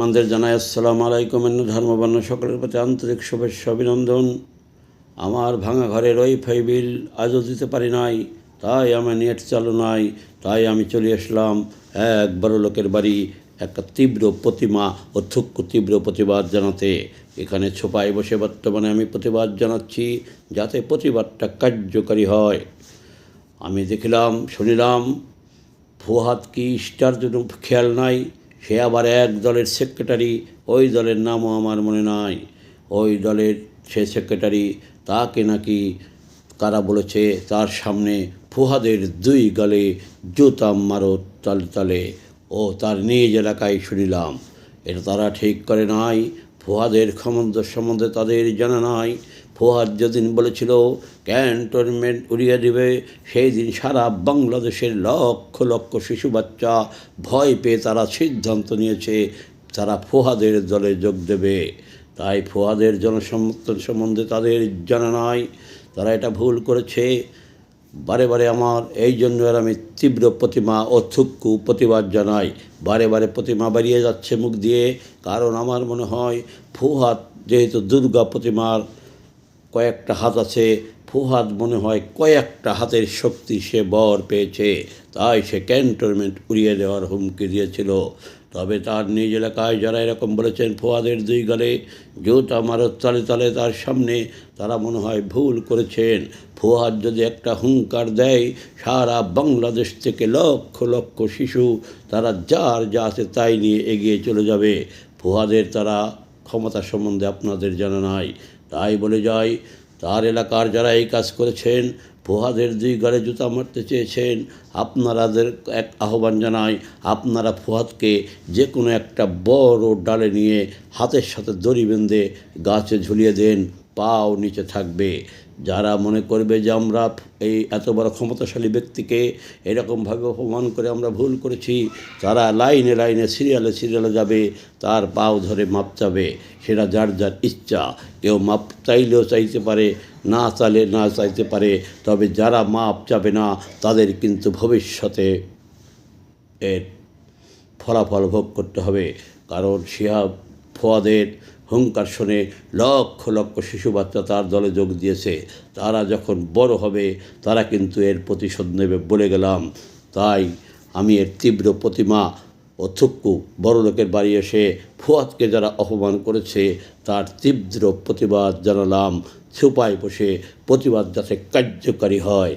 মুসলমানদের জানাই আসসালামু আলাইকুম। অন্য ধর্মবর্ণ সকলের প্রতি আন্তরিক শুভেচ্ছা, অভিনন্দন। আমার ভাঙা ঘরের ওয়াইফাই বিল আজও দিতে পারি নাই, তাই আমার নেট চালু নাই, তাই আমি চলে আসলাম এক বড় লোকের বাড়ি একটা তীব্র প্রতিমা ও থুক্ক তীব্র প্রতিবাদ জানাতে। এখানে ছোপায় বসে বর্তমানে আমি প্রতিবাদ জানাচ্ছি যাতে প্রতিবাদটা কার্যকারী হয়। আমি দেখলাম, শুনিলাম ফুহাদ কি স্টার জন্য খেয়াল নাই সে আবার এক দলের সেক্রেটারি, ওই দলের নামও আমার মনে নাই। ওই দলের সে সেক্রেটারি তাকে নাকি কারা বলেছে, তার সামনে ফুহাদের দুই গালে জুতা মারো তালে তালে। ও, তার নিজ এলাকায় শুনিলাম। এটা তারা ঠিক করে নাই, ফুহাদের ক্ষমতা সম্বন্ধে তাদের জানা নাই। ফুহাদ যেদিন বলেছিল ক্যান্টনমেন্ট উড়িয়ে দেবে। সেই দিন সারা বাংলাদেশের লক্ষ লক্ষ শিশু বাচ্চা ভয় পেয়ে তারা সিদ্ধান্ত নিয়েছে, তারা ফোহাদের দলে যোগ দেবে। তাই ফোহাদের জনসমর্থন সম্বন্ধে তাদের জানা নাই। তারা এটা ভুল করেছে। বারে বারে আমার, এই জন্য আমি তীব্র প্রতিমা ও থুক্কু প্রতিবাদ জানাই। বারে বারে প্রতিমা বাড়িয়ে যাচ্ছে মুখ দিয়ে। কারণ আমার মনে হয় ফুহাদ যেহেতু দুর্গা প্রতিমার কয়েকটা হাত আছে, ফুহাদ মনে হয় কয়েকটা হাতের শক্তি সে বর পেয়েছে। তাই সে ক্যান্টনমেন্ট উড়িয়ে দেওয়ার হুমকি দিয়েছিল। তবে তার নিজ এলাকায় যারা এরকম বলেছেন ফুয়াদের দুই গালে জুতা মারত তালে তালে তার সামনে, তারা মনে হয় ভুল করেছেন। ফুয়াদ যদি একটা হুঙ্কার দেয়, সারা বাংলাদেশ থেকে লক্ষ লক্ষ শিশু তারা যার যা আছে তাই নিয়ে এগিয়ে চলে যাবে। ফুয়াদের তারা ক্ষমতা সম্বন্ধে আপনাদের জানা নাই। তাই বলে যায় তার এলাকার যারা এই কাজ করেছেন, ফোহাদের দুই গাড়ে জুতা মারতে চেয়েছেন আপনারাদের এক আহ্বান জানাই, আপনারা ফোহাদকে যে কোনো একটা বড় ডালে নিয়ে হাতের সাথে দড়ি বেঁধে গাছে ঝুলিয়ে দেন। পাও নিচে থাকবে। যারা মনে করবে যে আমরা এই এত বড় ক্ষমতাশালী ব্যক্তিকে এরকমভাবে অপমান করে আমরা ভুল করেছি তারা লাইনে লাইনে সিরিয়ালে সিরিয়ালে যাবে, তার পাও ধরে মাপ চাবে। সেটা যার যার ইচ্ছা। কেউ মাপ চাইলেও চাইতে পারে, না চাইলে না চাইতে পারে। তবে যারা মাপ চাবে না, তাদের কিন্তু ভবিষ্যতে এর ফলাফল ভোগ করতে হবে। কারণ শিহাব ফোয়াদের হুঙ্কার শুনে লক্ষ লক্ষ শিশু বাচ্চা তার দলে যোগ দিয়েছে। তারা যখন বড় হবে, তারা কিন্তু এর প্রতিশোধ নেবে বলে গেলাম। তাই আমি এর তীব্র প্রতিমা ও থুক্কু বড় লোকের বাড়ি এসে ফুয়াদকে যারা অপমান করেছে, তার তীব্র প্রতিবাদ জানালাম। ছুপায় বসে প্রতিবাদ যাতে কার্যকারী হয়।